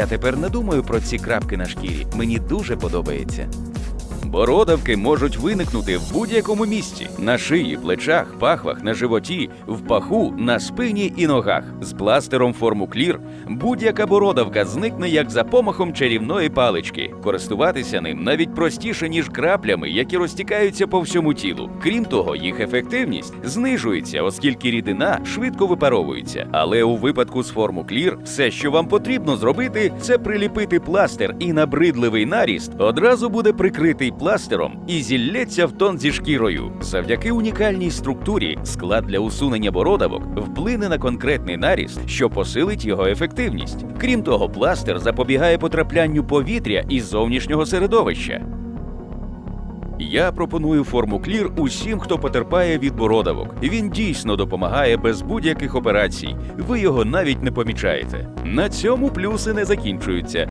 Я тепер не думаю про ці крапки на шкірі. Мені дуже подобається. Бородавки можуть виникнути в будь-якому місці: на шиї, плечах, пахвах, на животі, в паху, на спині і ногах. З пластером форму Клір будь-яка бородавка зникне як за помахом чарівної палички. Користуватися ним навіть простіше, ніж краплями, які розтікаються по всьому тілу. Крім того, їх ефективність знижується, оскільки рідина швидко випаровується. Але у випадку з форму Клір все, що вам потрібно зробити, це приліпити пластир, і набридливий наріст одразу буде прикритий пластером і зіллється в тон зі шкірою. Завдяки унікальній структурі склад для усунення бородавок вплине на конкретний наріст, що посилить його ефективність. Крім того, пластир запобігає потраплянню повітря із зовнішнього середовища. Я пропоную форму Клір усім, хто потерпає від бородавок. Він дійсно допомагає без будь-яких операцій. Ви його навіть не помічаєте. На цьому плюси не закінчуються.